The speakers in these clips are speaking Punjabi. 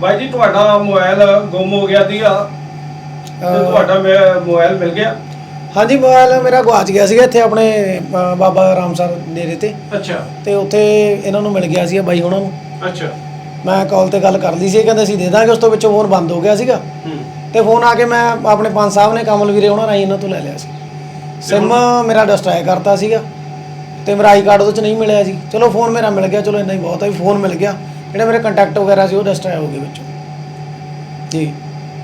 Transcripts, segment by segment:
ਬਾਈ ਜੀ ਤੁਹਾਡਾ ਮੋਬਾਈਲ ਗੁੰਮ ਹੋ ਗਿਆ ਸੀਗਾ। ਤੇ ਤੁਹਾਡਾ ਮੇ- ਮੋਬਾਈਲ ਮਿਲ ਗਿਆ। ਹਾਂਜੀ ਮੋਬਾਈਲ ਮੇਰਾ ਗਵਾਚ ਗਿਆ ਸੀਗਾ ਇੱਥੇ ਆਪਣੇ ਬਾਬਾ ਰਾਮਸਰ ਨੇੜੇ ਤੇ। ਅੱਛਾ। ਤੇ ਉੱਥੇ ਇਹਨਾਂ ਨੂੰ ਮਿਲ ਗਿਆ ਸੀਗਾ ਬਾਈ ਉਹਨਾਂ ਨੂੰ। ਅੱਛਾ। ਮੈਂ ਕਾਲ ਤੇ ਗੱਲ ਕਰ ਲਈ ਸੀ ਕਹਿੰਦੇ ਅਸੀਂ ਦੇ ਦਾਂਗੇ ਉਸ ਤੋਂ ਵਿੱਚੋਂ ਫੋਨ ਬੰਦ ਹੋ ਗਿਆ ਸੀਗਾ। ਹੂੰ। ਤੇ ਫੋਨ ਆ ਕੇ ਮੈਂ ਆਪਣੇ ਪੰਜ ਸਾਹਿਬ ਨੇ ਕਮਲ ਵੀਰੇ ਉਹਨਾਂ ਰਾਹੀਂ ਇਹਨਾਂ ਤੋਂ ਲੈ ਲਿਆ ਸੀ। ਸਿਮ ਮੇਰਾ ਡਿਸਟਰਾਏ ਕਰਤਾ ਸੀਗਾ। ਤੇ ਮੇਰਾ ਆਈ ਕਾਰਡ ਉਹਦੇ ਚ ਨਹੀਂ ਮਿਲਿਆ ਸੀ ਚਲੋ ਫੋਨ ਮੇਰਾ ਮਿਲ ਗਿਆ ਚਲੋ ਇੰਨਾ ਹੀ ਬਹੁਤ ਹੈ ਫੋਨ ਮਿਲ ਗਿਆ। ਜਿਹੜੇ ਮੇਰੇ ਕੰਟੈਕਟ ਵਗੈਰਾ ਸੀ ਉਹ ਡਿਸਟਰਾਏ ਹੋ ਗਏ ਵਿੱਚੋਂ। ਜੀ।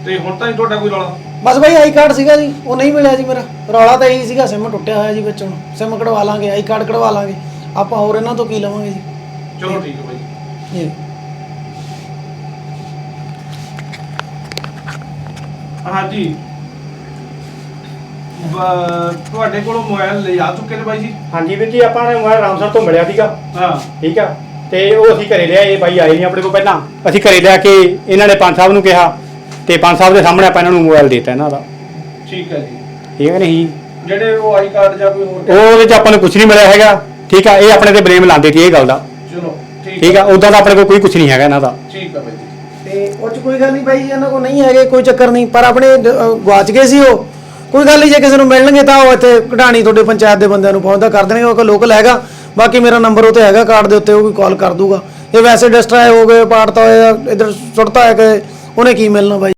ਤੇ ਹੁਣ ਤਾਂ ਨਹੀਂ ਤੁਹਾਡਾ ਕੋਈ ਰੌਲਾ? ਬਸ ਭਾਈ ਆਈ ਕਾਰਡ ਸੀਗਾ ਜੀ ਉਹ ਨਹੀਂ ਮਿਲਿਆ ਜੀ ਮੇਰਾ। ਰੌਲਾ ਤਾਂ ਇਹੀ ਸੀਗਾ ਸਿਮ ਟੁੱਟਿਆ ਹੋਇਆ ਜੀ ਵਿੱਚੋਂ ਸਿਮ ਕਢਵਾ ਲਾਂਗੇ ਆਈ ਕਾਰਡ ਕਢਵਾ ਲਾਂਗੇ। ਆਪਾਂ ਹੋਰ ਇਹਨਾਂ ਤੋਂ ਕੀ ਲਵਾਂਗੇ ਜੀ? ਚਲੋ ਠੀਕ ਹੈ ਬਾਈ। ਜੀ। ਜੀ ਹਾਂਜੀ। ਬ- ਤੁਹਾਡੇ ਕੋਲੋਂ ਮੋਬਾਈਲ ਲਿਆ ਚੁੱਕੇ ਨੇ ਬਾਈ ਜੀ? ਹਾਂਜੀ ਵੀਰ ਜੀ ਆਪਾਂ ਨੇ ਮੋਬਾਈਲ ਰਾਮਸਰ ਤੋਂ ਮਿਲਿਆ ਸੀਗਾ। ਹਾਂ। ਠੀਕ ਆ। ਤੇ ਉਹ ਅਸੀਂ ਘਰੇ ਲਿਆ ਇਹ ਬਾਈ ਆਏ ਨਹੀਂ ਆਪਣੇ ਕੋਲ ਪਹਿਲਾਂ। ਅਸੀਂ ਘਰੇ ਲਿਆ ਕੇ ਇਹਨਾਂ ਨੇ ਪੰਜ ਸਾਹਿਬ ਨੂੰ ਕਿਹਾ ਤੇ ਪੰਜ ਸਾਹਿਬ ਦੇ ਸਾਹਮਣੇ ਆਪਾਂ ਇਹਨਾਂ ਨੂੰ ਮੋਬਾਈਲ ਦੇਤਾ ਇਹਨਾਂ ਦਾ। ਠੀਕ ਹੈ ਜੀ। ਠੀਕ ਹੈ ਨਹੀਂ? ਜਿਹੜੇ ਉਹ ਆਈ ਕਾਰਡ ਜਾਂ ਕੋਈ ਹੋਰ ਉਹ ਉਹਦੇ ਚ ਆਪਾਂ ਨੂੰ ਕੁਝ ਨਹੀਂ ਮਿਲਿਆ ਹੈਗਾ। ਠੀਕ ਆ ਇਹ ਆਪਣੇ ਤੇ ਬਲੇਮ ਲਾਉਂਦੇ ਸੀ ਇਹ ਗੱਲ ਦਾ। ਚਲੋ ਠੀਕ ਆ ਉਦਾਂ ਦਾ ਆਪਣੇ ਕੋਲ ਕੋਈ ਕੁਝ ਨਹੀਂ ਹੈਗਾ ਇਹਨਾਂ ਦਾ। ਠੀਕ ਹੈ ਬਾਈ ਜੀ। ਤੇ ਉਹ ਚ ਕੋਈ ਗੱਲ ਨਹੀਂ ਬਾਈ ਜੀ ਇਹਨਾਂ ਕੋਲ ਨਹੀਂ ਹੈਗੇ ਕੋਈ ਚੱਕਰ ਨਹੀਂ ਪਰ ਆਪਣੇ ਅਹ ਗਵਾਚ ਗਏ ਸੀ ਉਹ। ਕੋਈ ਗੱਲ ਨਹੀਂ ਜੇ ਕਿਸੇ ਨੂੰ ਮਿਲਣਗੇ ਤਾਂ ਉਹ ਇੱਥੇ ਕਢਾਣੀ ਤੁਹਾਡੇ ਪੰਚਾਇਤ ਦੇ ਬੰਦਿਆਂ ਨੂੰ ਪਹੁੰਚਦਾ ਕਰ ਦੇਣਗੇ ਉਹ ਕੋਈ ਲੋਕਲ ਹੈਗਾ। ਬਾਕੀ ਮੇਰਾ ਨੰਬਰ ਉਹ ਉੱਤੇ ਹੈਗਾ ਕਾਰਡ ਦੇ ਉੱਤੇ, ਉਹ ਵੀ ਕਾਲ ਕਰ ਦੂਗਾ। ਇਹ ਵੈਸੇ ਡਿਸਟਰਾਏ ਹੋ ਗਏ ਪਾੜਤਾ ਹੋਇਆ, ਇਧਰ ਸੁੱਟਤਾ ਹੈ ਕਿ ਉਹਨੇ ਕੀ ਮਿਲਣਾ ਬਾਈ?